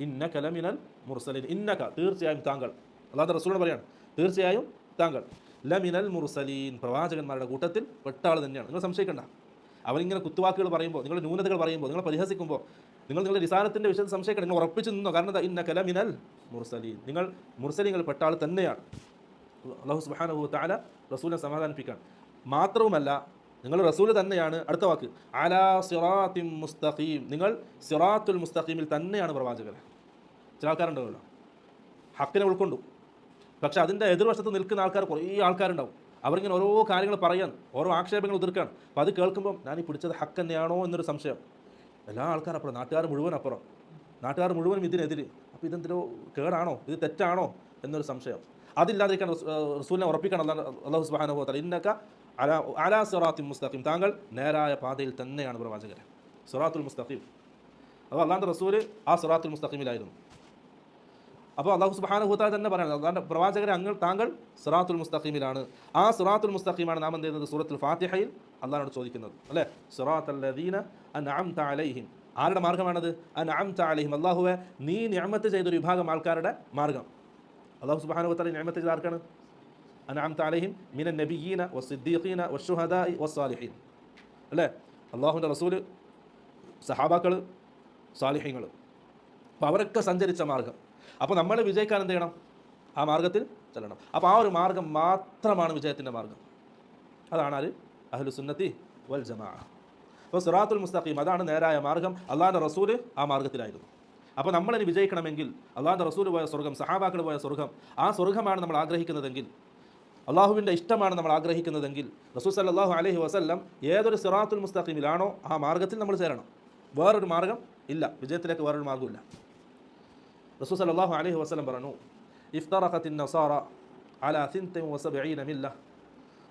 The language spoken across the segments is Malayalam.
ഇന്നക ലമിനൽ മുർസലിൻ. ഇന്നക തീർച്ചയായും താങ്കൾ. അല്ലാതെ റസൂലോട് പറയാണ് തീർച്ചയായും താങ്കൾ. ലമിനൽ മുർസലീൻ പ്രവാചകന്മാരുടെ കൂട്ടത്തിൽ പെട്ട ആൾ തന്നെയാണ്. നിങ്ങൾ സംശയിക്കണ്ട. അവരിങ്ങനെ കുത്തുവാക്കുകൾ പറയുമ്പോൾ നിങ്ങളുടെ ന്യൂനതകൾ പറയുമ്പോൾ നിങ്ങൾ പരിഹസിക്കുമ്പോൾ നിങ്ങൾ നിങ്ങളുടെ നിസാരത്തിന്റെ വിഷയത്തിൽ സംശയിക്കണം നിങ്ങൾ ഉറപ്പിച്ചു നിന്നോ. കാരണം എന്താ? ഇന്ന കലമിനൽ മുർസലീൻ. നിങ്ങൾ മുർസലീങ്ങൾ പെട്ട ആൾ തന്നെയാണ്. അള്ളാഹു സുബാനഹു താല റസൂലിനെ സമാധാനിപ്പിക്കാൻ മാത്രവുമല്ല നിങ്ങൾ റസൂൽ തന്നെയാണ്. അടുത്ത വാക്ക്. അലാ സിറാത്തി മുസ്തഖീം. നിങ്ങൾ സിറാത്തുൽ മുസ്തഖീമിൽ തന്നെയാണ് പ്രവാചകർ ചില ആൾക്കാരുണ്ടാവുമല്ലോ. ഹക്കിനെ ഉൾക്കൊണ്ടു. പക്ഷെ അതിന്റെ എതിർവശത്ത് നിൽക്കുന്ന ആൾക്കാർ കുറേ ആൾക്കാരുണ്ടാവും. അവരിങ്ങനെ ഓരോ കാര്യങ്ങൾ പറയാൻ ഓരോ ആക്ഷേപങ്ങൾ ഉതിർക്കാൻ അപ്പോൾ അത് കേൾക്കുമ്പോൾ ഞാൻ ഈ പിടിച്ചത് ഹക്ക് തന്നെയാണോ എന്നൊരു സംശയം. എല്ലാ ആൾക്കാരും അപ്പുറം നാട്ടുകാർ മുഴുവൻ അപ്പുറം. നാട്ടുകാർ മുഴുവനും ഇതിനെതിരെ. അപ്പോൾ ഇതെന്തിനോ കേടാണോ? ഇത് തെറ്റാണോ എന്നൊരു സംശയം. അതില്ലാതിരിക്കാൻ റസൂലിനെ ഉറപ്പിക്കണം. അള്ളാഹു തആല. ഇന്നക്ക അലാ അലാ സിറാത്തി മുസ്തഖീം. താങ്കൾ നേരായ പാതയിൽ തന്നെയാണ് പ്രവാചകൻ സിറാത്തുൽ മുസ്തഖീം. അപ്പോൾ അള്ളാഹന്റെ റസൂൽ ആ സിറാത്തുൽ മുസ്തഖീമിലായിരുന്നു. അപ്പോൾ അള്ളാഹു സുബാനഹുത്താൽ തന്നെ പറയുന്നത് അള്ളാഹന്റെ പ്രവാചകരെ അങ്ങ് താങ്കൾ സിറാത്തുൽ മുസ്തഖീമിലാണ്. ആ സിറാത്തുൽ മുസ്തഖീമാണ് നാം എന്ത് ചെയ്യുന്നത്? സൂറത്തുൽ ഫാത്തിഹയിൽ അള്ളാഹിനോട് ചോദിക്കുന്നത്. അല്ലേ? സിറാത്തല്ലദീന അൻഅംത അലൈഹിം. ആരുടെ മാർഗമാണത്? അൻഅംത അലൈഹിം. അള്ളാഹുവെ നീ നിഅമത്ത് ചെയ്തൊരു വിഭാഗം ആൾക്കാരുടെ മാർഗം. അള്ളാഹു സുബാനുവത്താല നിഅമത്ത് ചെയ്ത ആർക്കാണ്? അൻഅംത അലഹിം മിന നബിയീന ഷുഹദായി വ വസ്സാലിഹീൻ അല്ലേ? അള്ളാഹുവിന്റെ റസൂൽ സഹാബാക്കൾ സാലിഹ്യങ്ങൾ അപ്പോൾ അവരൊക്കെ സഞ്ചരിച്ച മാർഗം അപ്പോൾ നമ്മൾ വിജയിക്കാൻ എന്ത് ചെയ്യണം? ആ മാർഗത്തിൽ ചെല്ലണം. അപ്പോൾ ആ ഒരു മാർഗം മാത്രമാണ് വിജയത്തിന്റെ മാർഗം അതാണ് ആര്? അഹ്ലു സുന്നത്തി വൽ ജമാ. അപ്പോൾ സുറാത്തുൽ മുസ്തഖീം അതാണ് നേരായ മാർഗം അള്ളാഹിന്റെ റസൂൽ ആ മാർഗത്തിലായിരുന്നു അപ്പോൾ നമ്മളിനി വിജയിക്കണമെങ്കിൽ അള്ളാഹിന്റെ റസൂൽ പോയ സ്വർഗം സഹാബാക്കൾ പോയ സ്വർഗം ആ സ്വർഗമാണ് നമ്മൾ ആഗ്രഹിക്കുന്നതെങ്കിൽ അള്ളാഹുവിന്റെ ഇഷ്ടമാണ് നമ്മൾ ആഗ്രഹിക്കുന്നതെങ്കിൽ റസൂൽ സല്ലാഹു അലഹി വസല്ലം ഏതൊരു സിറാത്തുൽ മുസ്തഖീമിലാണോ ആ മാർഗത്തിൽ നമ്മൾ ചേരണം. വേറൊരു മാർഗം ഇല്ല. വിജയത്തിലേക്ക് വേറൊരു മാർഗമില്ല റസൂൽ സല്ലല്ലാഹു അലഹി വസ്ലം പറഞ്ഞു ഇഫ്തറഖത്തിൻ നസാറ അല അസിൻമില്ല വസബഈന മില്ല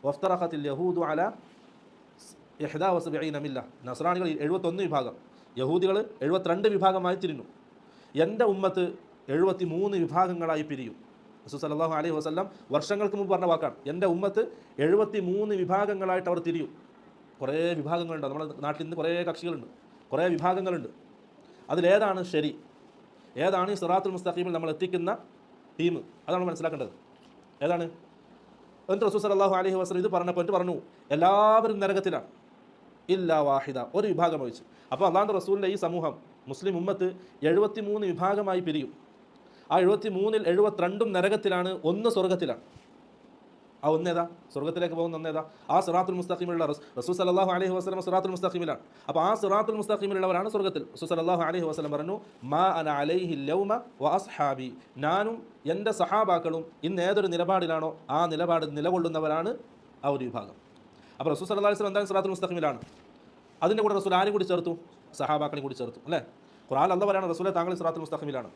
വഫ്തറഖത്തിൽ യഹൂദു അല ഇഹ്ദാ വസബഈന മില്ല. നസ്രാണികൾ എഴുപത്തൊന്ന് വിഭാഗം. യഹൂദികൾ എഴുപത്തിരണ്ട് വിഭാഗമായി തിരിഞ്ഞു. എന്റെ ഉമ്മത്ത് എഴുപത്തി മൂന്ന് വിഭാഗങ്ങളായി പിരിയും. റസൂൽ സല്ലല്ലാഹു അലൈഹി വസല്ലം വർഷങ്ങൾക്ക് മുമ്പ് പറഞ്ഞ വാക്കാണ്. എന്റെ ഉമ്മത്ത് എഴുപത്തി മൂന്ന് വിഭാഗങ്ങളായിട്ട് അവർ തിരിയും. കുറേ വിഭാഗങ്ങളുണ്ട്. നമ്മുടെ നാട്ടിൽ നിന്ന് കുറേ കക്ഷികളുണ്ട്. കുറേ വിഭാഗങ്ങളുണ്ട്. അതിലേതാണ് ശരി. ഏതാണ് ഈ സിറാത്തുൽ മുസ്തഖീമിൽ നമ്മൾ എത്തിക്കുന്ന ടീം? അതാണ് മനസ്സിലാക്കേണ്ടത്. ഏതാണ്? എന്നിട്ട് റസൂൽ സല്ലല്ലാഹു അലൈഹി വസല്ലം ഇത് പറഞ്ഞപ്പോൾ എന്നിട്ട് പറഞ്ഞു? എല്ലാവരും നരകത്തിലാണ്. ഇല്ല വാഹിദ. ഒരു വിഭാഗം ഒഴിച്ച്. അപ്പോൾ അള്ളാഹു റസൂലിന്റെ ഈ സമൂഹം മുസ്ലിം ഉമ്മത്ത് എഴുപത്തി മൂന്ന് വിഭാഗമായി പിരിയും. ആ എഴുപത്തി മൂന്നിൽ എഴുപത്തിരണ്ടും നരകത്തിലാണ് ഒന്ന് സ്വർഗത്തിലാണ് ആ ഒന്നേതാ സ്വർഗത്തിലേക്ക് പോകുന്ന ഒന്നേതാ ആ സിറാത്തുൽ മുസ്തഖീമിലുള്ള റസൂൽ സലാഹു അലൈഹി വസ്ലം സിറാത്തുൽ മുസ്തഖീമിലാണ്. അപ്പോൾ ആ സിറാത്തുൽ മുസ്തഖീമിലുള്ളവരാണ് സ്വർഗത്തിൽ റസൂ സലാഹു അലൈഹി വസ്ലം പറഞ്ഞു മാ അന അലൈഹി ലൗമ വ അസ്ഹാബി. ഞാനും എന്റെ സഹാബാക്കളും ഇന്ന് ഏതൊരു നിലപാടിലാണോ ആ നിലപാട് നിലകൊള്ളുന്നവരാണ് ആ ഒരു വിഭാഗം. അപ്പോൾ റസൂൽ സല്ലല്ലാഹു അലൈഹി എന്താണ് സിറാത്തുൽ മുസ്തഖീമിലാണ്. അതിന്റെ കൂടെ റസൂൽ ആരും കൂടി ചേർത്തു? സഹാബാക്കളെയും കൂടി ചേർത്തു അല്ലേ? ഖുർആൻ അല്ല പറയാണ് റസൂലെ താങ്കൾ സിറാത്തുൽ മുസ്തഖീമിലാണ്.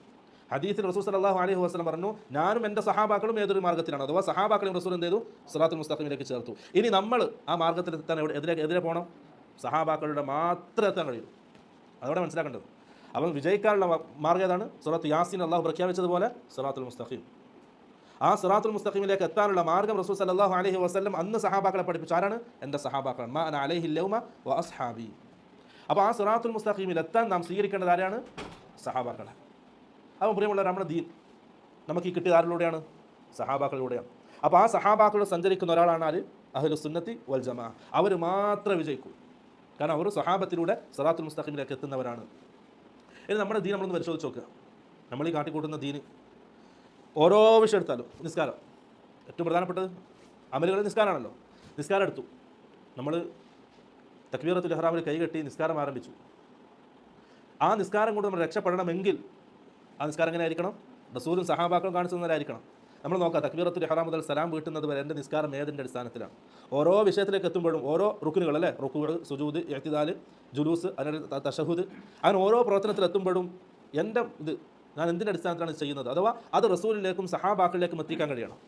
ഹദീസിൽ റസൂൽ സലാഹു അലൈഹി വസ്ലം പറഞ്ഞു ഞാനും എന്റെ സഹാബാക്കളും ഏതൊരു മാർഗത്തിലാണ് അഥവാ സഹാബാക്കളും റസൂൽ എന്ത് ചെയ്തു? സലാത്തു മുസ്തഖീമിലേക്ക് ചേർത്തു. ഇനി നമ്മൾ ആ മാർഗത്തിൽ എത്താൻ എതിരെ എതിരെ പോകണം സഹാബാക്കളുടെ മാത്രം എത്താൻ കഴിയും. അതോടെ മനസ്സിലാക്കേണ്ടത്. അപ്പം വിജയിക്കാനുള്ള മാർഗം ഏതാണ്? സുറത്ത് യാസിൻ അള്ളാഹു പ്രഖ്യാപിച്ചതുപോലെ സുറാത്തുൽ മുസ്തഖീം. ആ സിറാത്തുൽ മുസ്തഖീമിലേക്ക് എത്താനുള്ള മാർഗം റസൂൽ സല്ലല്ലാഹു അലൈഹി വസ്ലം അന്ന് സഹാബാക്കളെ പഠിപ്പിച്ചു. ആരാണ്? എന്റെ സഹാബാക്കളാണ്. മാ അലൈഹി ലൗമ വ അസ്ഹാബി. അപ്പോൾ ആ സിറാത്തുൽ മുസ്തഖീമിൽ എത്താൻ നാം സ്വീകരിക്കേണ്ടത് ആരാണ്? സഹാബാക്കളെ അപ്പം പ്രിയമുള്ള നമ്മുടെ ദീൻ നമുക്ക് ഈ കിട്ടിയത് ആരിലൂടെയാണ്? സഹാബാക്കളിലൂടെയാണ്. അപ്പോൾ ആ സഹാബാക്കളോട് സഞ്ചരിക്കുന്ന ഒരാളാണ് ആര്? അഹ്ലു സുന്നത്തി വൽ ജമാ. അവർ മാത്രം വിജയിക്കൂ. കാരണം അവർ സഹാബത്തിലൂടെ സറാത്തുൽ മുസ്തഖിമിലേക്ക് എത്തുന്നവരാണ്. ഇനി നമ്മുടെ ദീൻ നമ്മളൊന്ന് പരിശോധിച്ച് നോക്കുക. നമ്മൾ ഈ കാട്ടിക്കൂട്ടുന്ന ദീന് ഓരോ വിഷയം എടുത്താലും നിസ്കാരം. ഏറ്റവും പ്രധാനപ്പെട്ടത് അമലുകൾ നിസ്കാരമാണല്ലോ. നിസ്കാരം എടുത്തു. നമ്മൾ തക്ബീറത്തുൽ ഇഹ്റാമിൽ കൈകെട്ടി നിസ്കാരം ആരംഭിച്ചു. ആ നിസ്കാരം കൊണ്ട് നമ്മൾ രക്ഷപ്പെടണമെങ്കിൽ ആ നിസ്കാരം എങ്ങനെ ആയിരിക്കണം റസൂലും സഹാബാക്കളും കാണിച്ചു നമ്മൾ നോക്കാം തക്ബീറത്തുൽ ഹറാം മുതൽ സലാം വീട്ടുന്നത് വരെ എന്റെ നിസ്കാരം ഏതിന്റെ അടിസ്ഥാനത്തിലാണ്? ഓരോ വിഷയത്തിലേക്ക് എത്തുമ്പോഴും ഓരോ റുക്കുനുകൾ അല്ലേ? റുക്കുകൾ സുജൂദ് എഴുത്തിദാൽ ജുലൂസ് അതിന് തഷഹുദ് അങ്ങനെ ഓരോ പ്രവർത്തനത്തിലെത്തുമ്പോഴും എന്റെ ഇത് ഞാൻ എന്തിന്റെ അടിസ്ഥാനത്തിലാണ് ചെയ്യുന്നത്? അഥവാ അത് റസൂലിലേക്കും സഹാബാക്കളിലേക്കും എത്തിക്കാൻ കഴിയണം.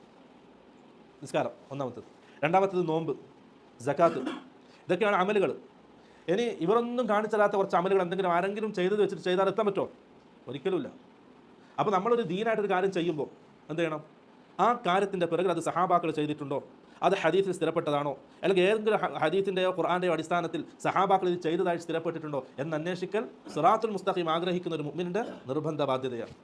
നിസ്കാരം ഒന്നാമത്തത്. രണ്ടാമത്തത് നോമ്പ് ജക്കാത്ത് ഇതൊക്കെയാണ് അമലുകൾ. ഇനി ഇവരൊന്നും കാണിച്ചല്ലാത്ത കുറച്ച് അമലുകൾ എന്തെങ്കിലും ആരെങ്കിലും ചെയ്തത് വെച്ചിട്ട് ചെയ്താൽ എത്താൻ പറ്റുമോ? ഒരിക്കലുമില്ല അപ്പോൾ നമ്മളൊരു ദീനായിട്ടൊരു കാര്യം ചെയ്യുമ്പോൾ എന്ത് ചെയ്യണം? ആ കാര്യത്തിന്റെ പിറകിൽ അത് സഹാബാക്കൾ ചെയ്തിട്ടുണ്ടോ? അത് ഹദീസിൽ സ്ഥിരപ്പെട്ടതാണോ? അല്ലെങ്കിൽ ഏതെങ്കിലും ഹദീഫിന്റെയോ ഖുറാന്റെയോ അടിസ്ഥാനത്തിൽ സഹാബാക്കൾ ഇത് ചെയ്തതായി സ്ഥിരപ്പെട്ടിട്ടുണ്ടോ? എന്ന് അന്വേഷിക്കൽ സിറാത്തുൽ മുസ്തഖീം ആഗ്രഹിക്കുന്ന ഒരു മുമ്മിന്റെ നിർബന്ധ ബാധ്യതയാണ്